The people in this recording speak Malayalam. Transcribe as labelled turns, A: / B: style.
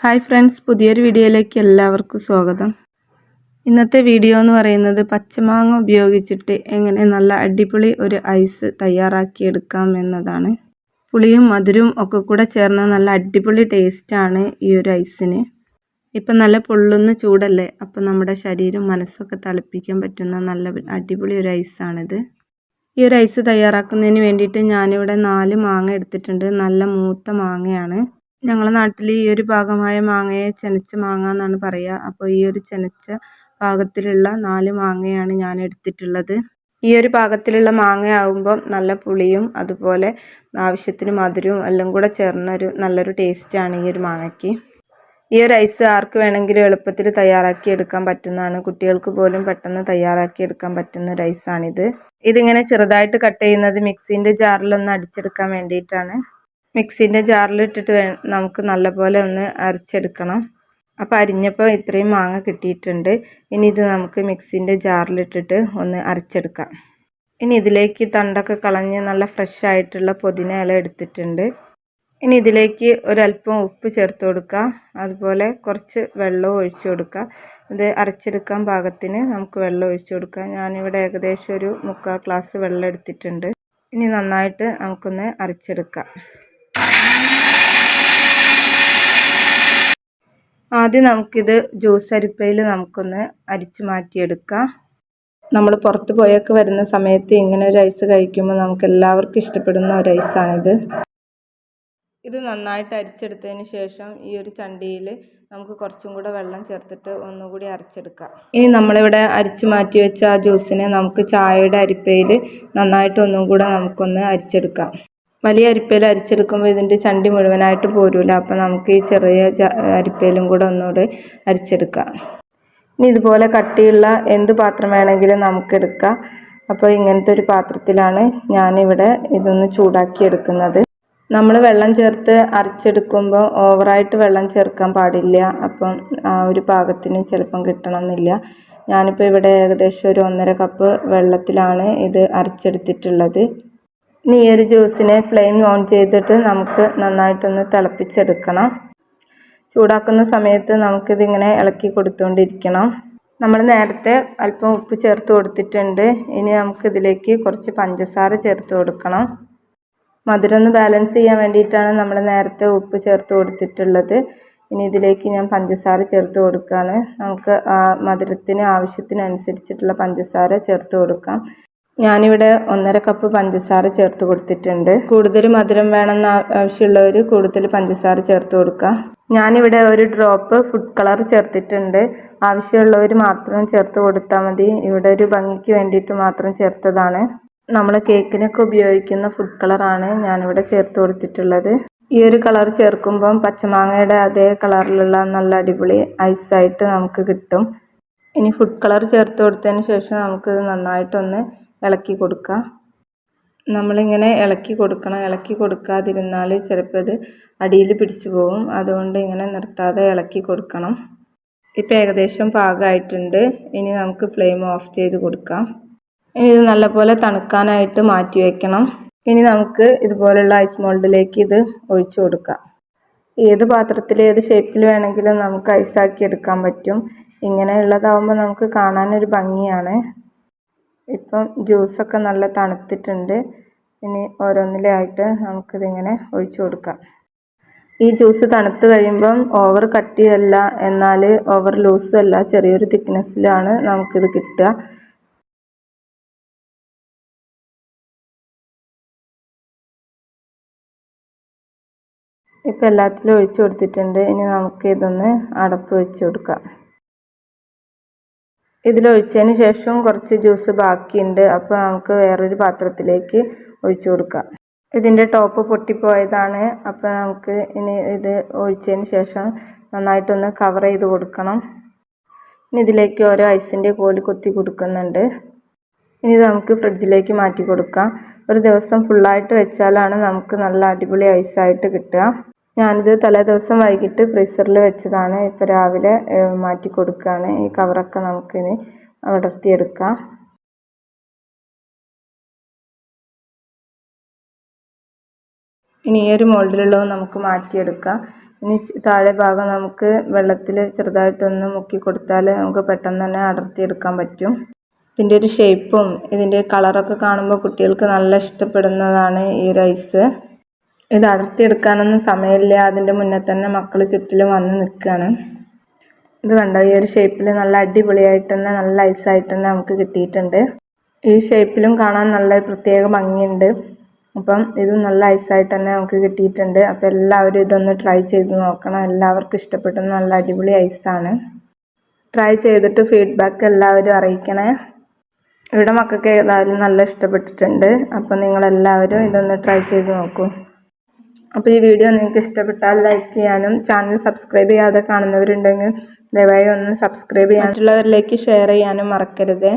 A: ഹായ് ഫ്രണ്ട്സ് പുതിയൊരു വീഡിയോയിലേക്ക് എല്ലാവർക്കും സ്വാഗതം. ഇന്നത്തെ വീഡിയോ എന്ന് പറയുന്നത് പച്ചമാങ്ങ ഉപയോഗിച്ചിട്ട് എങ്ങനെ നല്ല അടിപൊളി ഒരു ഐസ് തയ്യാറാക്കിയെടുക്കാം എന്നതാണ്. പുളിയും മധുരവും ഒക്കെ കൂടെ ചേർന്ന നല്ല അടിപൊളി ടേസ്റ്റാണ് ഈ ഒരു ഐസിന്. ഇപ്പം നല്ല പൊള്ളുന്ന ചൂടല്ലേ? അപ്പം നമ്മുടെ ശരീരം മനസ്സൊക്കെ തളിപ്പിക്കാൻ പറ്റുന്ന നല്ല അടിപൊളി ഒരു ഐസാണിത് ഈ ഒരു ഐസ് തയ്യാറാക്കുന്നതിന് വേണ്ടിയിട്ട് ഞാനിവിടെ നാല് മാങ്ങ എടുത്തിട്ടുണ്ട്. നല്ല മൂത്ത മാങ്ങയാണ്. ഞങ്ങളുടെ നാട്ടിൽ ഈ ഒരു ഭാഗമായ മാങ്ങയെ ചെനച്ച മാങ്ങ എന്നാണ് പറയുക അപ്പോൾ ഈ ഒരു ചെനച്ച പാകത്തിലുള്ള നാല് മാങ്ങയാണ് ഞാൻ എടുത്തിട്ടുള്ളത്. ഈ ഒരു പാകത്തിലുള്ള മാങ്ങ നല്ല പുളിയും അതുപോലെ ആവശ്യത്തിന് മധുരവും എല്ലാം കൂടെ ചേർന്നൊരു നല്ലൊരു ടേസ്റ്റാണ് ഈ ഒരു മാങ്ങയ്ക്ക്. ഈ ഒരു ഐസ് ആർക്ക് വേണമെങ്കിലും എളുപ്പത്തിൽ തയ്യാറാക്കി എടുക്കാൻ പറ്റുന്നതാണ്. കുട്ടികൾക്ക് പോലും പെട്ടെന്ന് തയ്യാറാക്കി എടുക്കാൻ പറ്റുന്ന ഒരു ഐസാണിത് ഇതിങ്ങനെ ചെറുതായിട്ട് കട്ട് ചെയ്യുന്നത് മിക്സിന്റെ ജാറിലൊന്ന് അടിച്ചെടുക്കാൻ വേണ്ടിയിട്ടാണ്. മിക്സിന്റെ ജാറിലിട്ടിട്ട് വേ നമുക്ക് നല്ലപോലെ ഒന്ന് അരച്ചെടുക്കണം. അപ്പോൾ അരിഞ്ഞപ്പോൾ ഇത്രയും മാങ്ങ കിട്ടിയിട്ടുണ്ട്. ഇനി ഇത് നമുക്ക് മിക്സിന്റെ ജാറിലിട്ടിട്ട് ഒന്ന് അരച്ചെടുക്കാം. ഇനി ഇതിലേക്ക് തണ്ടൊക്കെ കളഞ്ഞ് നല്ല ഫ്രഷ് ആയിട്ടുള്ള പുതിന ഇല എടുത്തിട്ടുണ്ട്. ഇനി ഇതിലേക്ക് ഒരല്പം ഉപ്പ് ചേർത്ത് കൊടുക്കുക അതുപോലെ കുറച്ച് വെള്ളം ഒഴിച്ചു കൊടുക്കുക ഇത് അരച്ചെടുക്കാൻ പാകത്തിന് നമുക്ക് വെള്ളം ഒഴിച്ചു കൊടുക്കാം. ഞാനിവിടെ ഏകദേശം ഒരു മുക്കാൽ ഗ്ലാസ് വെള്ളം എടുത്തിട്ടുണ്ട്. ഇനി നന്നായിട്ട് നമുക്കൊന്ന് അരച്ചെടുക്കാം. ആദ്യം നമുക്കിത് ജ്യൂസ് അരിപ്പയിൽ നമുക്കൊന്ന് അരിച്ച് മാറ്റിയെടുക്കാം. നമ്മൾ പുറത്ത് പോയൊക്കെ വരുന്ന സമയത്ത് ഇങ്ങനെ ഒരു ഐസ് കഴിക്കുമ്പോൾ നമുക്ക് എല്ലാവർക്കും ഇഷ്ടപ്പെടുന്ന ഒരു ഐസാണിത് ഇത് നന്നായിട്ട് അരിച്ചെടുത്തതിന് ശേഷം ഈ ഒരു ചണ്ടിയിൽ നമുക്ക് കുറച്ചും കൂടെ വെള്ളം ചേർത്തിട്ട് ഒന്നുകൂടി അരച്ചെടുക്കാം. ഇനി നമ്മളിവിടെ അരിച്ചു മാറ്റി വെച്ച ആ ജ്യൂസിനെ നമുക്ക് ചായയുടെ അരിപ്പയിൽ നന്നായിട്ട് ഒന്നും കൂടെ നമുക്കൊന്ന് അരിച്ചെടുക്കാം. വലിയ അരിപ്പയിൽ അരിച്ചെടുക്കുമ്പോൾ ഇതിന്റെ ചണ്ടി മുഴുവനായിട്ട് പോരില്ല അപ്പോൾ നമുക്ക് ഈ ചെറിയ അരിപ്പയിലും കൂടെ ഒന്നുകൂടെ അരിച്ചെടുക്കാം. ഇനി ഇതുപോലെ കട്ടിയുള്ള എന്ത് പാത്രം വേണമെങ്കിലും നമുക്ക് എടുക്കാം. അപ്പോൾ ഇങ്ങനത്തെ ഒരു പാത്രത്തിലാണ് ഞാനിവിടെ ഇതൊന്ന് ചൂടാക്കി എടുക്കുന്നത്. നമ്മൾ വെള്ളം ചേർത്ത് അരച്ചെടുക്കുമ്പോൾ ഓവറായിട്ട് വെള്ളം ചേർക്കാൻ പാടില്ല. അപ്പം ആ ഒരു പാകത്തിന് ചിലപ്പം കിട്ടണമെന്നില്ല. ഞാനിപ്പോൾ ഇവിടെ ഏകദേശം ഒരു ഒന്നര കപ്പ് വെള്ളത്തിലാണ് ഇത് അരച്ചെടുത്തിട്ടുള്ളത്. ഇനി ഈ ഒരു ജ്യൂസിനെ ഫ്ലെയിം ഓൺ ചെയ്തിട്ട് നമുക്ക് നന്നായിട്ടൊന്ന് തിളപ്പിച്ചെടുക്കണം. ചൂടാക്കുന്ന സമയത്ത് നമുക്കിതിങ്ങനെ ഇളക്കി കൊടുത്തുകൊണ്ടിരിക്കണം നമ്മൾ നേരത്തെ അല്പം ഉപ്പ് ചേർത്ത് കൊടുത്തിട്ടുണ്ട്. ഇനി നമുക്കിതിലേക്ക് കുറച്ച് പഞ്ചസാര ചേർത്ത് കൊടുക്കണം. മധുരം ഒന്ന് ബാലൻസ് ചെയ്യാൻ വേണ്ടിയിട്ടാണ് നമ്മൾ നേരത്തെ ഉപ്പ് ചേർത്ത് കൊടുത്തിട്ടുള്ളത്. ഇനി ഇതിലേക്ക് ഞാൻ പഞ്ചസാര ചേർത്ത് കൊടുക്കുകയാണ്. നമുക്ക് മധുരത്തിന് ആവശ്യത്തിനനുസരിച്ചിട്ടുള്ള പഞ്ചസാര ചേർത്ത് കൊടുക്കാം. ഞാനിവിടെ ഒന്നര കപ്പ് പഞ്ചസാര ചേർത്ത് കൊടുത്തിട്ടുണ്ട്. കൂടുതൽ മധുരം വേണമെന്ന് ആവശ്യമുള്ളവർ കൂടുതൽ പഞ്ചസാര ചേർത്ത് കൊടുക്കുക. ഞാനിവിടെ ഒരു ഡ്രോപ്പ് ഫുഡ് കളർ ചേർത്തിട്ടുണ്ട്. ആവശ്യമുള്ളവർ മാത്രം ചേർത്ത് കൊടുത്താൽ മതി. ഇവിടെ ഒരു ഭംഗിക്ക് വേണ്ടിയിട്ട് മാത്രം ചേർത്തതാണ്. നമ്മൾ കേക്കിനൊക്കെ ഉപയോഗിക്കുന്ന ഫുഡ് കളറാണ് ഞാനിവിടെ ചേർത്ത് കൊടുത്തിട്ടുള്ളത്. ഈ ഒരു കളർ ചേർക്കുമ്പം പച്ചമാങ്ങയുടെ അതേ കളറിലുള്ള നല്ല അടിപൊളി ഐസായിട്ട് നമുക്ക് കിട്ടും. ഇനി ഫുഡ് കളർ ചേർത്ത് കൊടുത്തതിന് ശേഷം നമുക്കിത് നന്നായിട്ടൊന്ന് ഇളക്കി കൊടുക്കുക. നമ്മളിങ്ങനെ ഇളക്കി കൊടുക്കണം. ഇളക്കി കൊടുക്കാതിരുന്നാൽ ചിലപ്പോൾ അത് അടിയിൽ പിടിച്ചു പോകും. അതുകൊണ്ട് ഇങ്ങനെ നിർത്താതെ ഇളക്കി കൊടുക്കണം. ഇപ്പം ഏകദേശം പാകമായിട്ടുണ്ട്. ഇനി നമുക്ക് ഫ്ലെയിം ഓഫ് ചെയ്ത് കൊടുക്കാം. ഇനി ഇത് നല്ലപോലെ തണുക്കാനായിട്ട് മാറ്റി വയ്ക്കണം ഇനി നമുക്ക് ഇതുപോലുള്ള ഐസ് മോൾഡിലേക്ക് ഇത് ഒഴിച്ചു കൊടുക്കാം. ഏത് പാത്രത്തിൽ ഏത് ഷേപ്പിൽ വേണമെങ്കിലും നമുക്ക് ഐസാക്കി എടുക്കാൻ പറ്റും. ഇങ്ങനെയുള്ളതാവുമ്പോൾ നമുക്ക് കാണാനൊരു ഭംഗിയാണ്. ഇപ്പം ജ്യൂസൊക്കെ നല്ല തണുത്തിട്ടുണ്ട്. ഇനി ഓരോന്നിലായിട്ട് നമുക്കിതിങ്ങനെ ഒഴിച്ചു കൊടുക്കാം. ഈ ജ്യൂസ് തണുത്ത് കഴിയുമ്പം ഓവർ കട്ടിയല്ല എന്നാൽ ഓവർ ലൂസും അല്ല ചെറിയൊരു തിക്നെസ്സിലാണ് നമുക്കിത് കിട്ടുക. ഇപ്പം എല്ലാത്തിലും ഒഴിച്ചു കൊടുത്തിട്ടുണ്ട്. ഇനി നമുക്ക് ഇതൊന്ന് അടപ്പ് വെച്ച് കൊടുക്കാം. ഇതിലൊഴിച്ചതിന് ശേഷം കുറച്ച് ജ്യൂസ് ബാക്കിയുണ്ട്. അപ്പോൾ നമുക്ക് വേറൊരു പാത്രത്തിലേക്ക് ഒഴിച്ചു കൊടുക്കാം. ഇതിന്റെ ടോപ്പ് പൊട്ടിപ്പോയതാണ്. അപ്പോൾ നമുക്ക് ഇനി ഇത് ഒഴിച്ചതിന് ശേഷം നന്നായിട്ടൊന്ന് കവർ ചെയ്ത് കൊടുക്കണം. ഇനി ഇതിലേക്ക് ഓരോ ഐസിന്റെ കോൽ കൊത്തി കൊടുക്കുന്നുണ്ട്. ഇനി നമുക്ക് ഫ്രിഡ്ജിലേക്ക് മാറ്റി കൊടുക്കാം. ഒരു ദിവസം ഫുള്ളായിട്ട് വെച്ചാലാണ് നമുക്ക് നല്ല അടിപൊളി ഐസായിട്ട് കിട്ടുക. ഞാനിത് തലേ ദിവസം വൈകിട്ട് ഫ്രീസറിൽ വെച്ചതാണ്. ഇപ്പോൾ രാവിലെ മാറ്റി കൊടുക്കുകയാണ്. ഈ കവറൊക്കെ നമുക്കിനി അടർത്തിയെടുക്കാം. ഇനി ഈ ഒരു മോൾഡിലുള്ളത് നമുക്ക് മാറ്റിയെടുക്കാം. ഇനി താഴെ ഭാഗം നമുക്ക് വെള്ളത്തിൽ ചെറുതായിട്ടൊന്ന് മുക്കി കൊടുത്താൽ നമുക്ക് പെട്ടെന്ന് തന്നെ അടർത്തിയെടുക്കാൻ പറ്റും. ഇതിന്റെ ഒരു ഷേപ്പും ഇതിന്റെ കളറൊക്കെ കാണുമ്പോൾ കുട്ടികൾക്ക് നല്ല ഇഷ്ടപ്പെടുന്നതാണ് ഈ ഒരു ഐസ് ഇത് അടർത്തിയെടുക്കാനൊന്നും സമയമില്ല. അതിന്റെ മുന്നേ തന്നെ മക്കൾ ചുറ്റിലും വന്ന് നിൽക്കുകയാണ് ഇത് കണ്ടോ? ഈ ഒരു ഷേപ്പിൽ നല്ല അടിപൊളിയായിട്ട് തന്നെ നല്ല ഐസായിട്ട് തന്നെ നമുക്ക് കിട്ടിയിട്ടുണ്ട്. ഈ ഷേപ്പിലും കാണാൻ നല്ല പ്രത്യേക ഭംഗിയുണ്ട്. അപ്പം ഇതും നല്ല ഐസായിട്ട് തന്നെ നമുക്ക് കിട്ടിയിട്ടുണ്ട്. അപ്പോൾ എല്ലാവരും ഇതൊന്ന് ട്രൈ ചെയ്ത് നോക്കണം. എല്ലാവർക്കും ഇഷ്ടപ്പെട്ട നല്ല അടിപൊളി ഐസാണ് ട്രൈ ചെയ്തിട്ട് ഫീഡ്ബാക്ക് എല്ലാവരും അറിയിക്കണേ. ഇവിടെ മക്കൾക്ക് ഏതായാലും നല്ല ഇഷ്ടപ്പെട്ടിട്ടുണ്ട്. അപ്പോൾ നിങ്ങളെല്ലാവരും ഇതൊന്ന് ട്രൈ ചെയ്ത് നോക്കൂ. അപ്പോൾ ഈ വീഡിയോ നിങ്ങൾക്ക് ഇഷ്ടപ്പെട്ടാൽ ലൈക്ക് ചെയ്യാനും ചാനൽ സബ്സ്ക്രൈബ് ചെയ്യാതെ കാണുന്നവരുണ്ടെങ്കിൽ ദയവായി ഒന്ന് സബ്സ്ക്രൈബ് ചെയ്യാൻ മറ്റുള്ളവരിലേക്ക് ഷെയർ ചെയ്യാനും മറക്കരുത്.